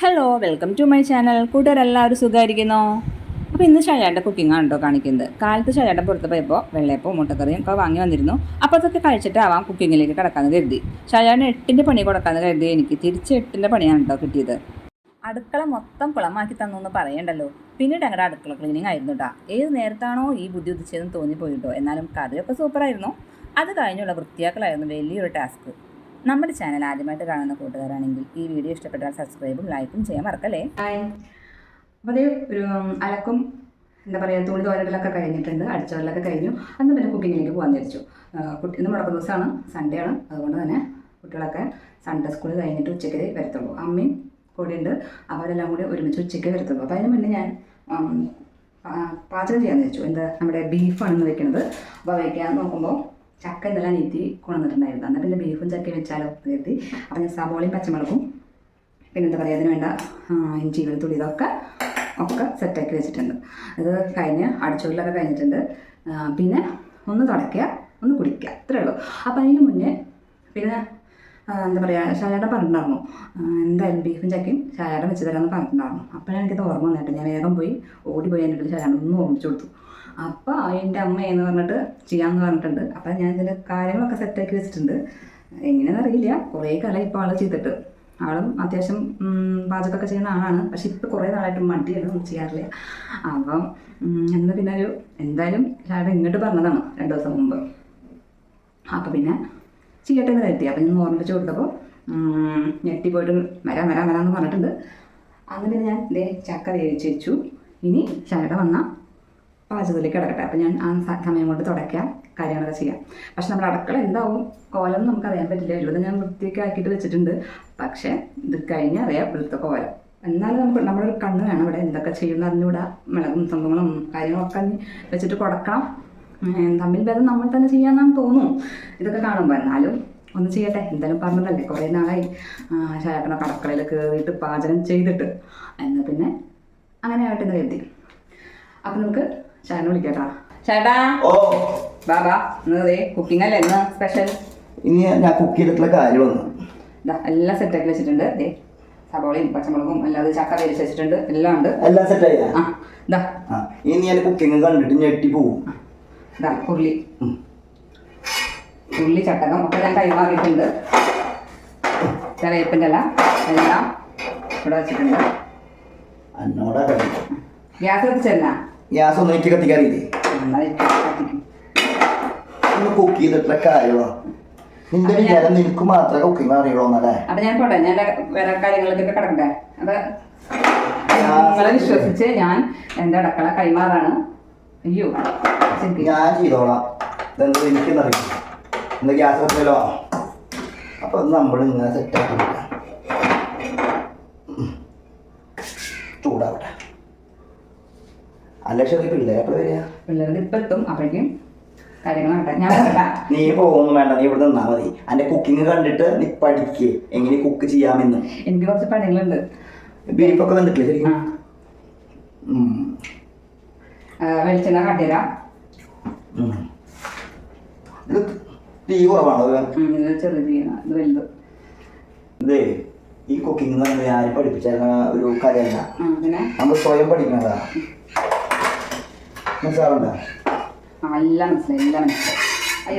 Hello welcome to my channel കൂട്ടുകാരെല്ലാവരും സുഖമായിരിക്കുന്നോ? അപ്പോൾ ഇന്ന് ഷാജാന്റെ കുക്കിംഗ് ആണ് കേട്ടോ കാണിക്കുന്നത്. കാലത്ത് ഷാജാന്റെ പുറത്ത് പോയപ്പോൾ വെള്ളയപ്പവും മുട്ടക്കറിയും ഒക്കെ വാങ്ങി വന്നിരുന്നു. അപ്പോൾ അതൊക്കെ കഴിച്ചിട്ടാവാം കുക്കിങ്ങിലേക്ക് കിടക്കാമെന്ന് കരുതി. ഷാജാന് എട്ടിന്റെ പണി കൊടുക്കാമെന്ന് കരുതി എനിക്ക്. തിരിച്ച് എട്ടിന്റെ പണിയാണ് കേട്ടോ കിട്ടിയത്. അടുക്കള മൊത്തം കുളമാക്കി തന്നു എന്ന് പറയണ്ടല്ലോ. പിന്നീട് ഞങ്ങളുടെ അടുക്കള ക്ലീനിങ് ആയിരുന്നു കേട്ടോ ഏത് നേരത്താണോ ഈ ബുദ്ധി ഉദിച്ചതെന്ന് തോന്നിപ്പോയിട്ടോ എന്നാലും കറിയൊക്കെ സൂപ്പറായിരുന്നു അത് കഴിഞ്ഞുള്ള വൃത്തിയാക്കലായിരുന്നു വലിയൊരു ടാസ്ക് നമ്മുടെ ചാനൽ ആദ്യമായിട്ട് കാണുന്ന കൂട്ടുകാരാണെങ്കിൽ ഈ വീഡിയോ ഇഷ്ടപ്പെട്ടാൽ സബ്സ്ക്രൈബും ലൈക്കും ചെയ്യാൻ മറക്കല്ലേ? അപ്പോൾ ഒരു അലക്കും എന്താ പറയുക തുണി തോരലൊക്കെ കഴിഞ്ഞിട്ടുണ്ട്. അടിച്ചോരലൊക്കെ കഴിഞ്ഞു. അന്ന് പിന്നെ കുക്കിങ്ങിലേക്ക് പോകാൻ വിചാരിച്ചു. കുട്ടി ഇന്ന് മുടക്ക ദിവസമാണ്. സൺഡേ ആണ്. അതുകൊണ്ട് തന്നെ കുട്ടികളൊക്കെ സൺഡേ സ്കൂളിൽ കഴിഞ്ഞിട്ട് ഉച്ചയ്ക്ക് വരത്തുള്ളൂ. അമ്മയും കൂടെ ഉണ്ട്. അവരെല്ലാം കൂടി ഒരുമിച്ച് ഉച്ചയ്ക്ക് വരത്തുള്ളൂ. അപ്പോൾ അതിന് മുന്നേ ഞാൻ പാചകം ചെയ്യാമെന്ന് വെച്ചു എന്താ നമ്മുടെ ബീഫാണ് ഇന്ന് വെക്കുന്നത് അപ്പോൾ വയ്ക്കാൻ നോക്കുമ്പോൾ ചക്ക ഇന്നലെ നീറ്റി കൊണ്ടുവന്നിട്ടുണ്ടായിരുന്നു. എന്നാൽ പിന്നെ ബീഫും ചക്കയും വെച്ചാലോ കരുതി. അപ്പോൾ ഞാൻ സവോളയും പച്ചമുളകും പിന്നെ എന്താ പറയുക അതിന് വേണ്ട ഇഞ്ചി വെളുത്തുള്ളി ഇതൊക്കെ ഒക്കെ സെറ്റാക്കി വെച്ചിട്ടുണ്ട്. ഇത് കഴിഞ്ഞ് അടിച്ചോറിലൊക്കെ കഴിഞ്ഞിട്ടുണ്ട്. പിന്നെ ഒന്ന് തുടയ്ക്കുക ഒന്ന് കുടിക്കുക. അത്രേ ഉള്ളൂ. അപ്പോൾ അതിന് മുന്നേ പിന്നെ എന്താ പറയുക ഷാജേട്ടൻ പറഞ്ഞിട്ടുണ്ടായിരുന്നു. എന്തായാലും ബീഫും ചക്കയും ഷാജേട്ടൻ വെച്ച് തരാമെന്ന് പറഞ്ഞിട്ടുണ്ടായിരുന്നു. അപ്പോഴാണ് എനിക്കത് ഓർമ്മ വന്നിട്ട് ഞാൻ വേഗം പോയി ഓടി പോയി എന്റെ ഷാജേട്ടൻ ഒന്ന് ഓർമ്മിച്ചു കൊടുത്തു. അപ്പോൾ എന്റെ അമ്മ എന്ന് പറഞ്ഞിട്ട് ചെയ്യാമെന്ന് പറഞ്ഞിട്ടുണ്ട്. അപ്പോൾ ഞാൻ ഇതിന്റെ കാര്യങ്ങളൊക്കെ സെറ്റാക്കി വെച്ചിട്ടുണ്ട്. എങ്ങനെയാണെന്ന് അറിയില്ല. കുറേ കാലം ഇപ്പോൾ ആൾ ചെയ്തിട്ട്. ആളും അത്യാവശ്യം പാചകമൊക്കെ ചെയ്യുന്ന ആളാണ്. പക്ഷെ ഇപ്പോൾ കുറേ നാളായിട്ട് മടിയാണ് ഒന്നും ചെയ്യാറില്ല. അപ്പം എന്നാൽ പിന്നെ ഒരു എന്തായാലും ഷായുടെ ഇങ്ങോട്ട് പറഞ്ഞതാണ് രണ്ട് ദിവസം മുമ്പ്. അപ്പോൾ പിന്നെ ചെയ്യട്ടെ എന്ന് കരുതി. അപ്പം ഞാൻ ഓർമ്മിച്ച് കൊടുത്തപ്പോൾ ഞെട്ടി പോയിട്ട് വരാം വരാം എന്ന് പറഞ്ഞിട്ടുണ്ട്. അങ്ങനെ ഞാൻ ദേ ചക്ക വേവിച്ച് വെച്ചു. ഇനി ഷാജേട്ട വന്ന പാചകത്തിലേക്ക് കിടക്കട്ടെ. അപ്പം ഞാൻ ആ സമയം കൊണ്ട് തുടയ്ക്കാം കാര്യങ്ങളൊക്കെ ചെയ്യാം. പക്ഷെ നമ്മുടെ അടുക്കള എന്താവും? കോലം നമുക്ക് അറിയാൻ പറ്റില്ല. ഒരുവിധം ഞാൻ വൃത്തിയൊക്കെ ആക്കിയിട്ട് വെച്ചിട്ടുണ്ട്. പക്ഷേ ഇത് കഴിഞ്ഞാൽ അറിയാം ഇവിടുത്തെ കോലം. എന്നാലും നമുക്ക് നമ്മുടെ ഒരു കണ്ണ് വേണം ഇവിടെ. എന്തൊക്കെ ചെയ്യുന്ന അറിഞ്ഞുകൂടാ. മിളകും സംഭവങ്ങളും കാര്യങ്ങളൊക്കെ വെച്ചിട്ട് കൊടുക്കണം. ഉം, തമ്മിൽ ഭേദം നമ്മൾ തന്നെ ചെയ്യാമെന്നാണ് തോന്നുന്നു. ഇതൊക്കെ കാണുമ്പോൾ എന്നാലും ഒന്ന് ചെയ്യട്ടെ എന്തായാലും പറഞ്ഞതല്ലേ കുറേ നാളായി. ചേട്ടനൊക്കെ അടുക്കളയിൽ കയറിയിട്ട് പാചകം ചെയ്തിട്ട്. എന്നാൽ പിന്നെ അങ്ങനെ ആവട്ടെ എന്ന് കരുതി. അപ്പം നമുക്ക് ചേട്ടനെ വിളിക്കാട്ടാ. ചേട്ടാ ഓ. ബാബാ ഇന്ന് ദേ കുക്കിംഗ് അല്ലേ ഇന്ന് സ്പെഷ്യൽ ഇനി ഞാൻ കുക്ക് ചെയ്തിട്ടുള്ള കാര്യം വന്നു എല്ലാം സെറ്റാക്കി വെച്ചിട്ടുണ്ട്. ദേ സബോളയും പച്ചമുളകും അല്ലാതെ ചക്ക വേവിച്ച് വെച്ചിട്ടുണ്ട്. എല്ലാം ഉണ്ട്. എല്ലാം സെറ്റായി ആ ഇതാ ഇനി ഞാൻ കുക്കിംഗ് കണ്ടിട്ട് ഞെട്ടി പോവും. ഇതാ ഉള്ളി. ഉള്ളി ചട്ടകം ഒക്കെ ഞാൻ കൈമാറിയിട്ടുണ്ട് വേപ്പിന്റെ ഇല എല്ലാം ഇവിടെ വെച്ചിട്ടുണ്ട്. ഗ്യാസ് കത്തിച്ചല്ല ഗ്യാസ് ഒന്നും എനിക്ക് കത്തിക്കാറില്ലേ? കുക്ക് ചെയ്തിട്ടുള്ള കാര്യമാണ് നിന്റെ വിചാരം നിനക്ക് മാത്രമേ കുക്കിംഗ് അറിയുള്ളൂ എന്നല്ലേ അപ്പൊ ഞാൻ പോട്ടെ ഞാൻ വേറെ കാര്യങ്ങളൊക്കെ കിടക്കട്ടെ? അപ്പൊ നിങ്ങളെ വിശ്വസിച്ച് ഞാൻ എന്റെ അടക്കള കൈമാറാണ്. അയ്യോ ഞാൻ ചെയ്തോളാം. ഇതെന്താ എനിക്കെന്നറിയാം എന്താ ഗ്യാസ് കത്തിയല്ലോ അപ്പൊ നമ്മൾ ഇങ്ങനെ സെറ്റാക്കി ചൂടാവട്ടെ. അല്ല ശരി പിള്ളേരെ എപ്പോഴും വരിക? പിള്ളേരുടെ ഇപ്പം എത്തും അപ്പോഴേക്കും. നീ പോകുന്നു വേണ്ട. നീ ഇവിടെ നിന്നാ മതി. എന്റെ കുക്കിംഗ് കണ്ടിട്ട് നീ പഠിക്ക്. എങ്ങനെ കുക്ക് ചെയ്യാമെന്ന്. എനിക്ക് കുറച്ച് പണികളുണ്ട്. ബീഫൊക്കെ വന്നിട്ടില്ലേ ശരിക്കും? വെളിച്ചെണ്ണ കണ്ടിരാ തീ കുറവാണോ ചെറിയ തീയാണ് ഇത് വലുത്. ഇതേ ഈ കുക്കിംഗ് എന്ന് പഠിപ്പിച്ചിരുന്ന ഒരു കാര്യമല്ല. ആ നമ്മൾ സ്വയം പഠിക്കുന്നതാ. മനസ്സിലാവണ്ട എല്ലാം മനസ്സിലായി എല്ലാം മനസ്സിലായി.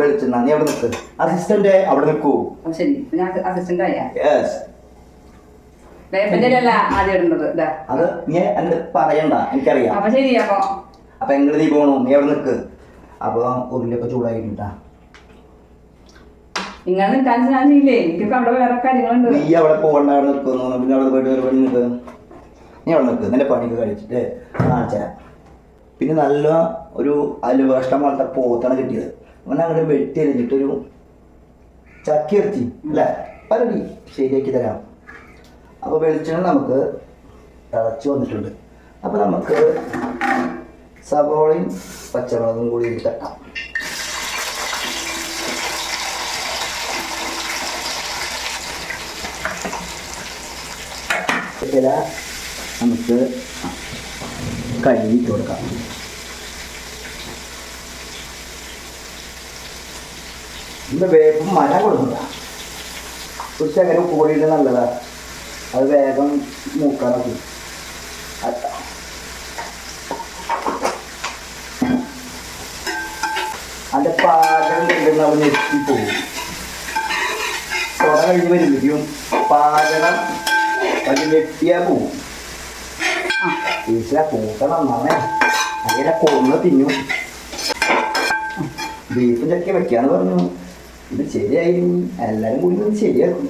വെളിച്ചെണ്ണ. നീ അവിടെ നിൽക്ക് അസിസ്റ്റന്റ് അവിടെ നിൽക്കൂ ശരി. ഞാൻ അസിസ്റ്റന്റ് ആയ? യെസ് വേപ്പിന്റെ അല്ല ആദ്യം ഇടുന്നത്. ഇതാ അത് നീ എന്റെ പറയണ്ട എനിക്കറിയാം. അപ്പൊ ശരി അപ്പൊ. അപ്പൊ എങ്ങനെ നീ പോണു? നീ അവിടെ നിക്ക്. അപ്പൊ ഉരുളിയൊക്കെ ചൂടായിട്ടാ നിങ്ങൾ നിൽക്കാൻ ഞാൻ ചെയ്യില്ലേ എനിക്കിപ്പോ അവിടെ വേറെ കാര്യങ്ങളുണ്ട്. നീ അവിടെ പോകണ്ട അവിടെ നിൽക്കുന്നു പിന്നെ അവിടെ പോയിട്ട് ഒരു പണി നിൽക്ക് നീ അവിടെ നിൽക്ക് നിന്റെ പണിയൊക്കെ കഴിച്ചിട്ട് കാണിച്ചുതരാം പിന്നെ നല്ല ഒരു അലുവഷ്ടം പോലത്തെ പോത്താണ് കിട്ടിയത്. അവനെ അങ്ങോട്ട് വെട്ടി എറിഞ്ഞിട്ടൊരു ചക്കി ഇറച്ചി അല്ലേ? പരടി. ശരിയാക്കി തരാം. അപ്പോൾ വെളിച്ചെണ്ണ നമുക്ക് തിളച്ച് വന്നിട്ടുണ്ട്. അപ്പോൾ നമുക്ക് സവോളയും പച്ചമുളകും കൂടി തട്ടാം ഇല നമുക്ക് കഴുകിയിട്ട് കൊടുക്കാം. ഇന്ന് വേപ്പും മഴ കൊടുക്കുക അങ്ങനെ കൂടിയിട്ട് നല്ലതാ. അത് വേഗം അല്ല അതിന്റെ പാചകം കൊണ്ടുവന്ന് അവൻ എത്തിപ്പോകും തുട കഴിഞ്ഞ് വരുമ്പോഴേക്കും പാചകം അത് വെട്ടിയാ പോവും. ചേച്ചിയാ കൂട്ട നന്നാണേ അങ്ങനെ കൊന്ന് തിന്നു. ബീഫ് ചക്കി വെക്കാന്ന് പറഞ്ഞു. ഇത് ശരിയായി. എല്ലാരും കൂടി ഇത് ശരിയാക്കും.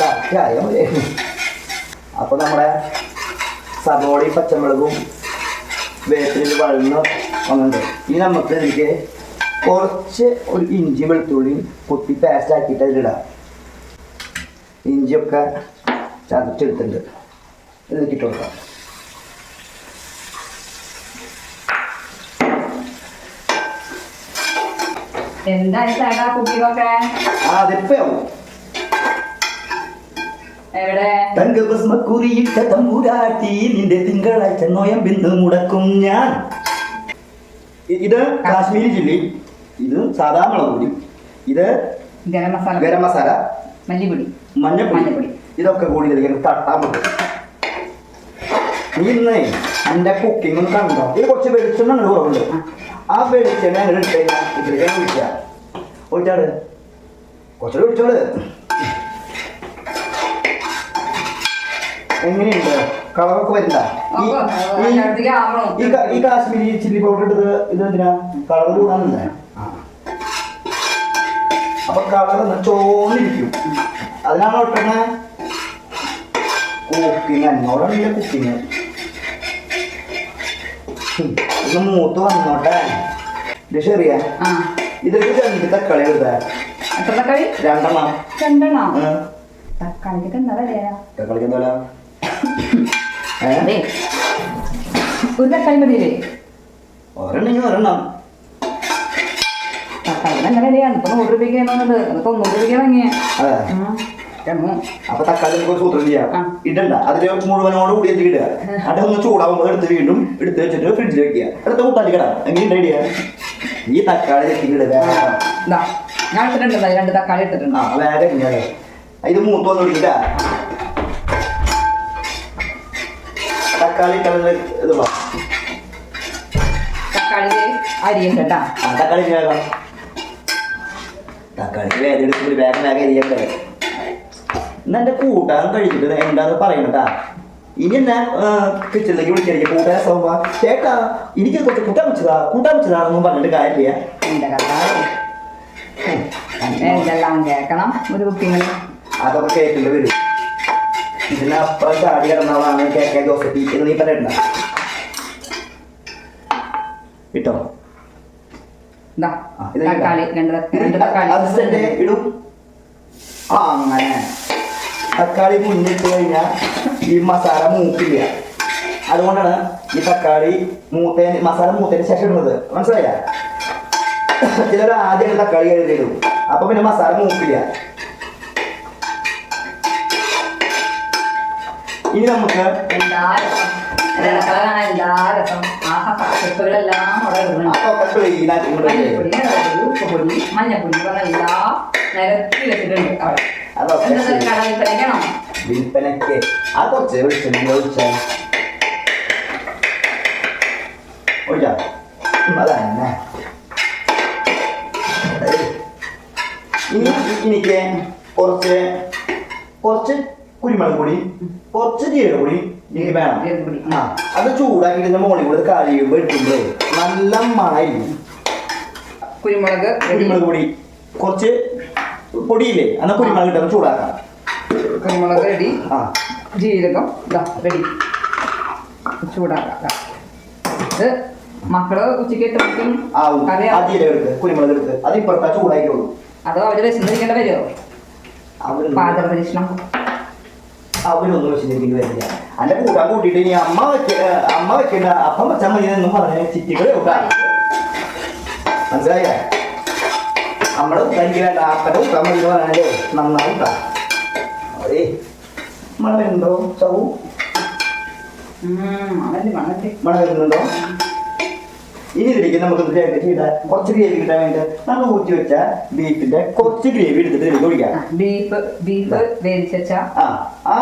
കറക്റ്റ് ആയാൽ മതി. അപ്പൊ നമ്മുടെ സബോളയും പച്ചമുളകും വേപ്പിന് വഴന്ന് വന്നിട്ടുണ്ട്. ഇനി നമുക്ക് ഇതിലേക്ക് കുറച്ച് ഒരു ഇഞ്ചി വെളുത്തുള്ളി കുത്തി പേസ്റ്റ് ആക്കിയിട്ട് അതിലിടാം. ഇഞ്ചിയൊക്കെ ചതച്ചെടുത്തിട്ടുണ്ട്. ഇതിലേക്ക് ഇട്ട് കൊടുക്കാം. എന്തായി ചേട്ടാ കുട്ടികളൊക്കെ? ആ അതിപ്പോ തങ്കഭസ്മക്കുറിയിട്ട തമ്പുരാട്ടി നിന്റെ തിങ്കളാഴ്ച നോയമ്പിന്ന് മുടക്കും ഞാൻ. ഇത് കാശ്മീരി ചില്ലി. ഇത് സാധാ മുളക് പൊടി. ഇത് ഗരം മസാല ഗരം മസാല. മല്ലിപ്പൊടി. മഞ്ഞപ്പൊടി. മഞ്ഞപ്പൊടി. ഇതൊക്കെ കൂടി ഇതിലേക്ക് തട്ടാൻ പറ്റും. ഇന്നേ എന്റെ ഒന്ന് കണ്ടോ? ഇത് കുറച്ച് വെളിച്ചെണ്ണ കുറവുണ്ട്. ആ. വെളിച്ചെണ്ണ ഇട്ട് ഇതിലേക്ക് ഒഴിക്കുക ഒഴിച്ചാട്. കുറച്ചുകൂടെ ഒഴിച്ചോൾ എങ്ങനെയുണ്ട്? കളറൊക്കെ വരില്ല. ഈ- കാശ്മീരി ചില്ലി പൗഡർ ഇട്ടത് ഇത് എന്തിനാ? കളർ കൂടാനല്ലേ അപ്പൊ കളർ ചോന്നിരിക്കും. അതിനാണ് ഒട്ടണ കുക്കിങ് എന്നോടാണല്ലേ കുക്കിങ് ഇത് മൂത്ത് വന്നോട്ടെ. ഇത് ശരിയാ ഇതിലേക്ക് രണ്ട് തക്കാളി എടുത്ത തക്കാളി? രണ്ടെണ്ണം. രണ്ടെണ്ണോ. തക്കാളിക്ക് എന്താ തക്കാളിക്ക് എന്താ ഒരു തക്കാളി മതിയില്ലേ? ഒരെണ്ണം. ഒരെണ്ണം തക്കാളി നല്ല വിലയാണ് ഇപ്പൊ നൂറ് രൂപയ്ക്ക് എന്നുള്ളത് അതൊക്കെ രൂപയ്ക്ക് വാങ്ങിയ. അപ്പൊ തക്കാളി നമുക്ക് സൂത്രം ചെയ്യാം. ഇടണ്ട. അതിൽ മുഴുവനോട് കൂടി എത്തി ഇടുക. അത് ഒന്ന് ചൂടാവുമ്പോൾ എടുത്ത് വീണ്ടും എടുത്ത് വെച്ചിട്ട് ഫ്രിഡ്ജിൽ വെക്കുക. എടുത്ത് കൂട്ടാലിക്കട എങ്ങനെ ഐഡിയ ഈ തക്കാളി എത്തിക്കിടുക ഞാൻ ഇട്ടിട്ടുണ്ട്. രണ്ട് തക്കാളി ഇട്ടിട്ടുണ്ട്. ആ വേഗം ഇത് മൂത്ത് വന്നു തക്കാളി കളർ ഇത് വാ. തക്കാളി അരിയുണ്ട് കേട്ടാ. ആ തക്കാളി വേഗം തക്കാളിക്ക് വേഗം എടുക്കുമ്പോൾ വേഗം വേഗം എരിയണ്ടേ എന്നാ എന്റെ കൂട്ടാൻ കഴിച്ചിട്ട് എന്താന്ന് പറയണട്ടാ ഇനി എന്നാ കിച്ചണിലേക്ക് വിളിക്കായിരിക്കും കൂട്ടാൻ സൗമ്പ ചേട്ടാ എനിക്ക് കുറച്ച് കൂട്ടാൻ വെച്ചതാ. കൂട്ടാൻ വെച്ചതാണെന്നും പറഞ്ഞിട്ട് കാര്യമില്ല. കേൾക്കണം ഒരു കുക്കിങ്ങിന് അതൊക്കെ കേൾക്കേണ്ടി വരും. ഇതിനപ്പുറം ചാടി കിടന്നവളാണ് കെ കെ ജോസഫി എന്ന് നീ പറയണ്ട കിട്ടോ ഇടും. ആ അങ്ങനെ. തക്കാളി മുന്നിട്ട് കഴിഞ്ഞാൽ ഈ മസാല മൂക്കില്ല. അതുകൊണ്ടാണ് ഈ തക്കാളി മൂത്തേന് മസാല മൂത്തതിന് ശേഷം ഇടുന്നത്. മനസ്സിലായില്ല? ചിലർ ആദ്യം തക്കാളി കഴുകിയിടും. അപ്പൊ പിന്നെ മസാല മൂക്കില്ല. ഇനി നമുക്ക് ഇടക്കള കാണാൻ എല്ലാ രസം ആഹാ പച്ചപ്പുകളെല്ലാം അവിടെ മുളകുപൊടി ഉപ്പുപൊടി മഞ്ഞപ്പൊടി പറഞ്ഞ എല്ലാം നിരത്തി വെച്ചിട്ടുണ്ട് അവിടെ. എന്താ കട വിൽപ്പനയ്ക്കാണോ? വിൽപ്പനയ്ക്ക്. ആ കുറച്ച് വെളിച്ചെണ്ണ ഒഴിച്ചാൽ ഒഴിച്ചാ. അതന്നെ ഇനി എനിക്ക് കുറച്ച് കുറച്ച് കുരുമുളക് പൊടി കുറച്ച് ജീരകപ്പൊടി പൊടി എനിക്ക് വേണം. ആ അത് ചൂടാക്കിയിട്ട് മുകളിൽ കൂടെ കഴിയുമ്പോൾ ഇട്ടുമ്പോഴേ നല്ല മണമായിരിക്കും. കുരുമുളക് കുരുമുളക് പൊടി. കുറച്ച് പൊടിയില്ലേ? എന്നാൽ കുരുമുളക് ഇട്ടാൽ ചൂടാക്കാം. കുരുമുളക് റെഡി ആ. ജീരകം ഇതാ റെഡി ചൂടാക്കാം. ഇത് മക്കൾ ഉച്ചയ്ക്ക് ജീരകം എടുത്ത് കുരുമുളക് എടുത്ത് അത് ഇപ്പുറത്താ ചൂടായിക്കോളൂ അതോ അവർ വിശന്നിരിക്കേണ്ട വരുമോ പാചക പരീക്ഷണം. അവരൊന്നും ചിന്തിക്കുന്നു വരില്ല. അന്റെ കൂട്ടാൻ കൂട്ടിയിട്ട് ഇനി അമ്മ വെക്ക അമ്മ വെക്കണ്ട അപ്പം വെച്ചാൽ മതി എന്നും പറഞ്ഞ ചിറ്റികളെ കൂട്ടാ മനസ്സിലായേ നമ്മുടെ കൂട്ടാനിക്ക് വേണ്ട അപ്പന്റെ കൂട്ടാൻ മതി പറഞ്ഞാലേ നന്നായി കൂട്ടാ അതേ മഴ വരുന്നുണ്ടോ ചവു മണൽ മണൽ. മഴ വരുന്നുണ്ടോ ഇതിലേക്ക് നമുക്ക് ചെയ്താൽ കുറച്ച് ഗ്രേവി കിട്ടാൻ വേണ്ടി നമ്മൾ ഊറ്റി വെച്ച ബീഫിന്റെ കുറച്ച് ഗ്രേവി എടുത്തിട്ട് ഇതിലേക്ക് ഒഴിക്കാം. ബീഫ് ബീഫ് വേവിച്ച ആ ആ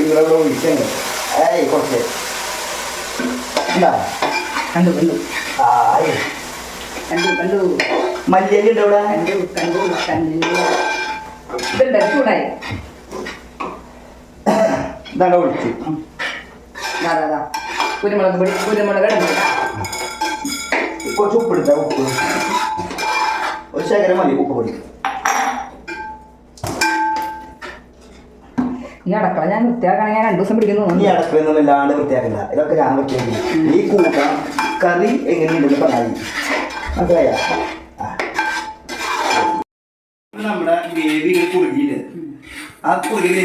ഇവിടെ ഒഴിച്ചങ്ങ് ഏയ് കുറച്ച്. എന്താ കണ്ടു കണ്ടു. ആയി. കണ്ടു കണ്ടു. മല്ലിയല്ലി ഉണ്ട് ഇവിടെ. കണ്ടു കണ്ടു കണ്ടു. ഇതുണ്ട്? ചൂടായി. ഇതാണ്ട് ഒഴിച്ച്. കുരുമുളക് പൊടി കുരുമുളക് ഇടുന്നു കുറച്ച് ഉപ്പ് എടുത്ത ഉപ്പ്. ഒരു ശേഖരം മതി ഉപ്പ് പൊടി. ഈ അടക്കള ഞാൻ വൃത്തിയാക്കണേ ഞാൻ രണ്ടു ദിവസം പിടിക്കുന്നു ഈ അടക്കളയൊന്നും വല്ലാണ്ട് വൃത്തിയാക്കില്ല. ഇതൊക്കെ ഞാൻ വൃത്തിയാക്കി. ഈ കൂട്ടം കറി എങ്ങനെയുണ്ടെന്ന് പറഞ്ഞാൽ മതി. മനസ്സിലായ? നമ്മുടെ ഗ്രേവി കുറുകിയില്ലേ ആ കുറുകിയ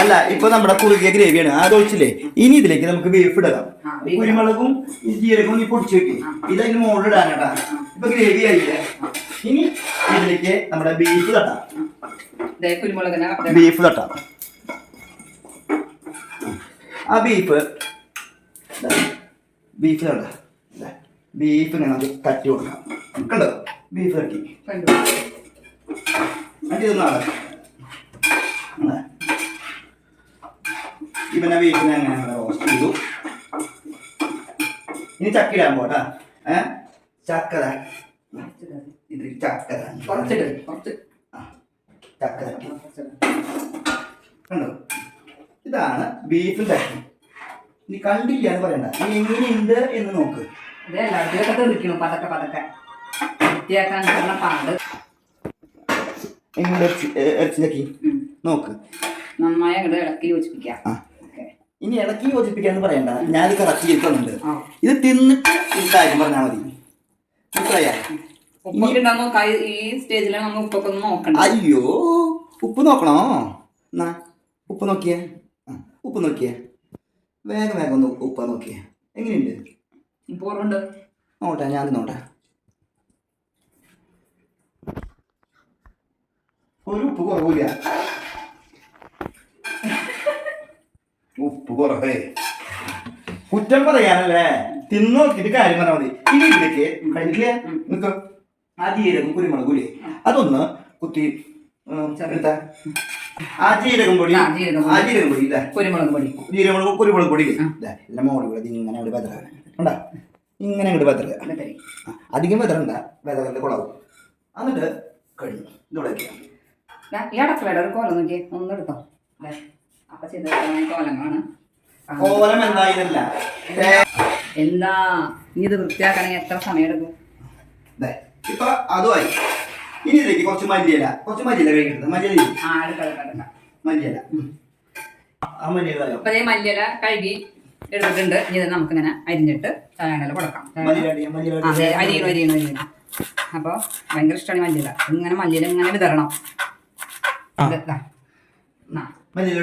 അല്ല ഇപ്പൊ നമ്മുടെ കുറുകിയ ഗ്രേവിയാണ്. ആ ഒഴിച്ചില്ലേ? ഇനി ഇതിലേക്ക് നമുക്ക് ബീഫ് ഇടാം. കുരുമുളകും ജീരകവും ഈ പൊടിച്ചു വെക്കും. ഇതതിന് മുകളിൽ കേട്ടാ. ഇപ്പൊ ഗ്രേവി ആയില്ലേ? ഇനി ഇതിലേക്ക് നമ്മുടെ ബീഫ് തട്ടാം. ബീഫ് തട്ടാം. ആ ബീഫ് ബീഫ് തട്ട ബീഫ് ഇങ്ങനെ നമുക്ക് തട്ടി കൊടുക്കാം. കണ്ടോ? ബീഫ് തട്ടി. കണ്ടു. എന്നിട്ട് നാളെ വീട്ടിൽ നിന്ന് അങ്ങനെ റോസ്റ്റ് ചെയ്തു? ഇനി ചക്ക ഇടാൻ പോട്ടാ. ഏ? ചക്കര. ഇത് ചക്കര. കുറച്ചിട്ട് കുറച്ച്. ചക്കര. കണ്ടോ? ഇതാണ് ബീഫ് ചട്ടി. ഇനി കണ്ടില്ല എന്ന് പറയണ്ട. ഇനി എങ്ങനെയുണ്ട് എന്ന് നോക്ക്. പതക്കെ പതക്കെ. വൃത്തിയാക്കാൻ പാട്. എങ്ങനെ ഇറച്ചി നോക്ക്. നന്നായി ഇളക്കി യോജിപ്പിക്കാം. ഇനി ഇടയ്ക്ക് യോജിപ്പിക്കാന്ന് പറയണ്ട. ഞാനിത് കറക്റ്റ് ചെയ്തിട്ടുണ്ട് ഇത് തിന്നിട്ട് ഈ കാര്യം പറഞ്ഞാൽ മതി. മനസ്സിലായാ? ഈ സ്റ്റേജിൽ ഉപ്പൊക്കെ അയ്യോ ഉപ്പ് നോക്കണോ? എന്നാ ഉപ്പ് നോക്കിയേ. ഉപ്പ് നോക്കിയേ. വേഗം വേഗം ഒന്ന് ഉപ്പ നോക്കിയേ. എങ്ങനെയുണ്ട്? ഉപ്പ് കുറവുണ്ട്. നോട്ടെ ഞാൻ നോട്ടെ ഒരു ഉപ്പ് കുറവില്ല. ഉപ്പ് കുറവേ. കുറ്റം പറയാനല്ലേ? തിന്നു നോക്കിയിട്ട് കാര്യം പറഞ്ഞാൽ മതി. ഇനി ഇതിലേക്ക് കഴിക്കില്ലേ നിക്ക ആ ജീരകം കുരുമുളക് കുരുമുളകൂലേ അതൊന്ന് കുത്തി എടുത്ത ആ ജീരകം പൊടി. ആ, ജീരകം പൊടി. കുരുമുളക് പൊടി. ജീരകം കുരുമുളക് പൊടി. എല്ലാം മോളി കൂടെ ഇങ്ങനെ അങ്ങോട്ട് ബദറാണ് ഉണ്ടാ ഇങ്ങനെ അങ്ങോട്ട് ബദറുക അധികം വെതറണ്ട. വെതറിന്റെ കുളവും. എന്നിട്ട് കഴിഞ്ഞു. ഇതോടെ ഈ അടക്കളയുടെ ഒരു കോലം നോക്കിയേ. ഒന്നെടുത്തോ അപ്പൊ കോലങ്ങളാണ്. എന്താ? ഇത് വൃത്തിയാക്കണമെങ്കിൽ എത്ര ഇപ്പൊ അതുമായി. ഇനി ഇതിലേക്ക് കുറച്ച് മല്ലിയില. കുറച്ച് മല്ലിയില കഴിക്കുന്നത് മല്ലിയില ഇല്ലേ? ആ എടുക്കാം എടുക്കാം എടുക്കാം. മല്ലിയില. ആ മല്ലിയില അപ്പൊ അതേ മല്ലിയില കഴുകി എടുത്തിട്ടുണ്ട്. ഇനി ഇത് നമുക്കിങ്ങനെ അരിഞ്ഞിട്ട് ചായണ്ടല കൊടുക്കാം. അതെ അരിയണം അരിയണം അരിയണം. അപ്പോൾ ഭയങ്കര ഇഷ്ടമാണ് മല്ലിയില. ഇങ്ങനെ മല്ലിയില ഇങ്ങനെ വിതരണം. മല്ലിയില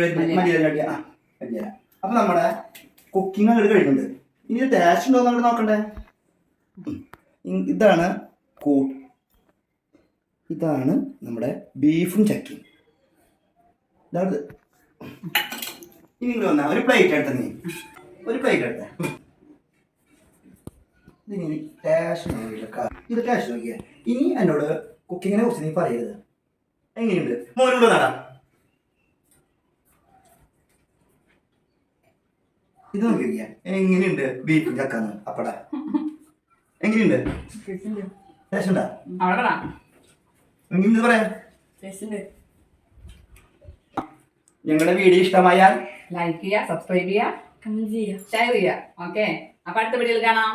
ആ മല്ലിയില അപ്പൊ നമ്മുടെ കുക്കിംഗ് അങ്ങോട്ട് കഴിക്കുന്നുണ്ട് ഇനി ടേസ്റ്റ് ഉണ്ടോ അങ്ങോട്ട് നോക്കണ്ടേ? ഇതാണ് കൂ ഇതാണ് നമ്മുടെ ബീഫും ചക്കിയും. ഇതാണ് ഇനി ഇങ്ങോട്ട് വന്നാ ഒരു പ്ലേറ്റ് എടുത്ത നീ. ഒരു പ്ലേറ്റ് എടുത്ത. ഇതിനി ടേസ്റ്റ് ഇത് ടേസ്റ്റ് നോക്കിയേ. ഇനി എന്നോട് കുക്കിങ്ങിനെ കുറിച്ച് നീ പറയരുത്. എങ്ങനെയുണ്ട്? മോനോട് നടാ. ഇത് നോക്കിയ എങ്ങനെയുണ്ട് ബീഫിന്റെ ചക്കാന്ന് അപ്പട. എങ്ങനെയുണ്ട്? പറയാ? ഞങ്ങളുടെ വീഡിയോ ഇഷ്ടമായാൽ ലൈക്ക് ചെയ്യുക സബ്സ്ക്രൈബ് ചെയ്യുക ഷെയർ ചെയ്യുക. ഓക്കെ അപ്പൊ അടുത്ത വീഡിയോയിൽ കാണാം.